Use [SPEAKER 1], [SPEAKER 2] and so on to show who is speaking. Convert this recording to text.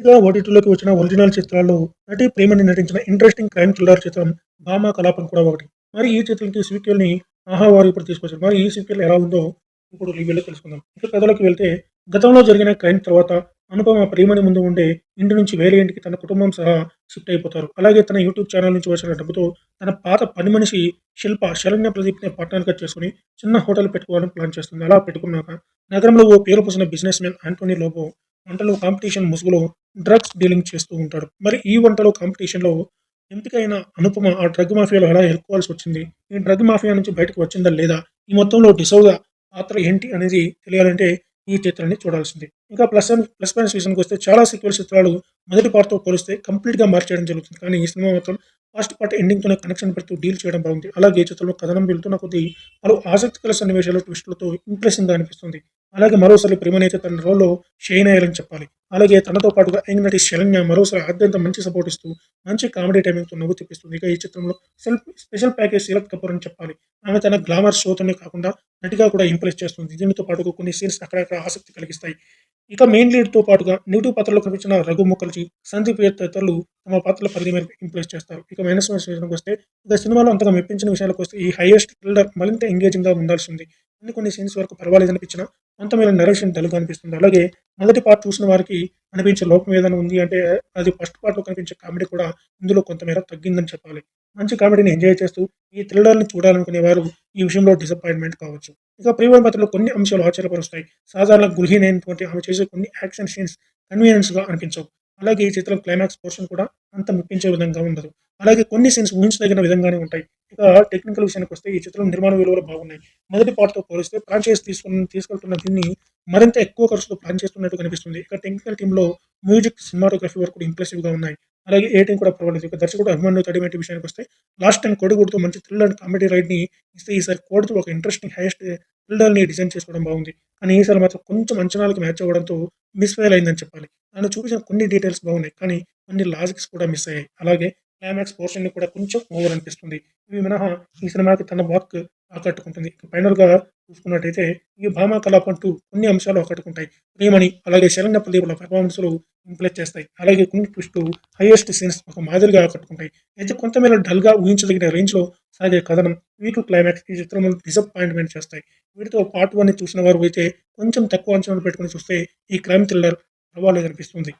[SPEAKER 1] ఇక ఓటీటీలోకి వచ్చిన ఒరిజినల్ చిత్రాల్లో నటి ప్రేమని నటించిన ఇంట్రెస్టింగ్ క్రైమ్ థ్రిల్లర్ చిత్రం భామా కలాపం కూడా ఒకటి. మరి ఈ చిత్రంకి సీక్వెల్ని ఆహా వారు ఇప్పుడు తీసుకొచ్చారు. మరి ఈ సీక్వెల్ ఎలా ఉందో ఇప్పుడు రివ్యూలో తెలుసుకుందాం. ఇక కథలోకి వెళ్తే గతంలో జరిగిన క్రైమ్ తర్వాత అనుపమ ప్రేమని ముందు ఉండే ఇంటి నుంచి వేరే ఇంటికి తన కుటుంబం సహా షిఫ్ట్ అయిపోతారు. అలాగే తన యూట్యూబ్ ఛానల్ నుంచి వచ్చిన డబ్బుతో తన పాత పని మనిషి శిల్ప శరణ్య ప్రదీప్ని పట్టణానికి చేసుకుని చిన్న హోటల్ పెట్టుకోవాలని ప్లాన్ చేస్తుంది. అలా పెట్టుకున్నాక నగరంలో ఓ పేరు పోసిన బిజినెస్ మ్యాన్ ఆంటోనీ లోబో వంటలో కాంపిటీషన్ ముసుగులో డ్రగ్స్ డీలింగ్ చేస్తూ ఉంటాడు. మరి ఈ వంటలో కాంపిటీషన్లో ఎంపికైన అనుపమ ఆ డ్రగ్ మాఫియాలో ఎలా ఎదుర్కోవాల్సి వచ్చింది? ఈ డ్రగ్ మాఫియా నుంచి బయటకు వచ్చిందా లేదా? ఈ మొత్తంలో డిసౌగా పాత్ర ఏంటి అనేది తెలియాలంటే ఈ చిత్రాన్ని చూడాల్సింది. ఇంకా ప్లస్ అండ్ ప్లస్ పాయింట్స్ విషయానికి వస్తే చాలా సీక్వెల్ చిత్రాలు మొదటి పార్ట్తో పోలిస్తే కంప్లీట్గా మార్చేయడం జరుగుతుంది. కానీ ఈ సినిమా మాత్రం ఫస్ట్ పార్ట్ ఎండింగ్తోనే కనెక్షన్ పెడుతూ డీల్ చేయడం బాగుంది. అలాగే ఈ చిత్రంలో కథనం వెళ్తున్న కొద్దీ పలు ఆసక్తికర సన్నివేశాలు ట్విస్టులతో ఇంప్రెసింగ్గా అనిపిస్తుంది. అలాగే మరోసారి ప్రేమనైతే తన రోల్లో షైన్ అయ్యాలని చెప్పాలి. అలాగే తనతో పాటుగా యంగ్ నటి శరణ్య మరోసారి అత్యంత మంచి సపోర్ట్ ఇస్తూ మంచి కామెడీ టైమింగ్తో నవ్వు తెప్పిస్తుంది. ఇక ఈ చిత్రంలో సెల్ఫ్ స్పెషల్ ప్యాకేజ్ శీలత్ కపూర్ అని చెప్పాలి. ఆమె తన గ్లామర్ షోతోనే కాకుండా నటిగా కూడా ఇంప్రెస్ చేస్తుంది. దీనితో పాటుగా కొన్ని సీన్స్ అక్కడక్కడ ఆసక్తి కలిగిస్తాయి. ఇక మెయిన్ లీడ్తో పాటుగా నెగిటివ్ పాత్రలో కనిపించిన రఘు ముఖర్జీ సందీప్ తదితరులు తమ పాత్రల పరిధి మేరకు ఇంప్రెస్ చేస్తారు. ఇక మైనస్ విషయానికి వస్తే ఇక సినిమాలో అంతగా మెప్పించిన విషయాలకు వస్తే ఈ హైయెస్ట్ థ్రిల్లర్ మరింత ఎంగేజింగ్గా ఉండాల్సి ఉంది. కొన్ని కొన్ని సీన్స్ వరకు పర్వాలేదనిపించినా అనిపించినా నరేషన్ తెలుగు అనిపిస్తుంది. అలాగే మొదటి పార్ట్ చూసిన వారికి అనిపించే లోపం ఏదైనా ఉంది అంటే అది ఫస్ట్ పార్ట్లో కనిపించే కామెడీ కూడా ఇందులో కొంతమేర తగ్గిందని చెప్పాలి. మంచి కామెడీని ఎంజాయ్ చేస్తూ ఈ థ్రిల్లర్ని చూడాలనుకునే వారు ఈ విషయంలో డిసప్పాయింట్మెంట్ కావచ్చు. ఇక ప్రీవర్ పాత్రలో కొన్ని అంశాలు ఆశ్చర్యపరుస్తాయి. సాధారణ గృహిణి అయినటువంటి ఆమె చేసే కొన్ని యాక్షన్ సీన్స్ కన్వీనియన్స్గా అనిపించవు. అలాగే ఈ చిత్రం క్లైమాక్స్ పోర్షన్ కూడా అంత మెప్పించే విధంగా ఉండదు. అలాగే కొన్ని సీన్స్ ఊహించదగిన విధంగానే ఉంటాయి. ఇక టెక్నికల్ విషయానికి వస్తే ఈ చిత్రం నిర్మాణ విలువలు బాగున్నాయి. మొదటి పార్ట్తో పోలిస్తే ఫ్రాంచైజ్ తీసుకుని తీసుకెళ్తున్న దీన్ని మరింత ఎక్కువ ఖర్చుతో ప్లాన్ చేస్తున్నట్టు కనిపిస్తుంది. ఇక టెక్నికల్ టీంలో మ్యూజిక్ సినిమాటోగ్రఫీ వరకు కూడా ఇంప్రెసివ్గా ఉన్నాయి. అలాగే ఏటింగ్ కూడా పర్వాలేదు. ఇక దర్శకుడు అభిమానులు తడిమేటి విషయానికి వస్తే లాస్ట్ టైం కోడిగుడుతో మంచి థ్రిల్ అండ్ కామెడీ రైడ్ని ఇస్తే ఈసారి కోడితో ఒక ఇంట్రెస్టింగ్ హైయెస్ట్ థ్రిల్లర్ని డిజైన్ చేసుకోవడం బాగుంది. కానీ ఈసారి మాత్రం కొంచెం అంచనాలకు మ్యాచ్ అవ్వడంతో మిస్ఫైల్ అయిందని చెప్పాలి. నన్ను చూపించిన కొన్ని డీటెయిల్స్ బాగున్నాయి. కానీ కొన్ని లాజిక్స్ కూడా మిస్ అయ్యాయి అలాగే క్లైమాక్స్ పోర్షన్ని కూడా కొంచెం ఓవర్ అనిపిస్తుంది. ఇవి మినహా ఈ సినిమాకి తన వర్క్ ఆకట్టుకుంటుంది. ఫైనల్గా చూసుకున్నట్టయితే ఈ భామా కలాప్ అంటూ కొన్ని అంశాలు ఆకట్టుకుంటాయి. ప్రేమని అలాగే శరణ్య ప్రదీపుల పెర్ఫార్మెన్స్లు ఇంప్లెస్ చేస్తాయి. అలాగే కొన్ని ట్విస్ట్ హైయెస్ట్ సీన్స్ ఒక మాదిరిగా ఆకట్టుకుంటాయి. అయితే కొంతమేర డల్గా ఊహించదగిన రేంజ్లో సాగే కథనం. వీటి క్లైమాక్స్ ఈ చిత్రంలో డిసప్పాయింట్మెంట్ చేస్తాయి. వీటితో పార్ట్ వన్ చూసిన వారు అయితే కొంచెం తక్కువ అంచనాలు పెట్టుకుని చూస్తే ఈ క్రైమ్ థ్రిల్లర్ పర్వాలేదనిపిస్తుంది.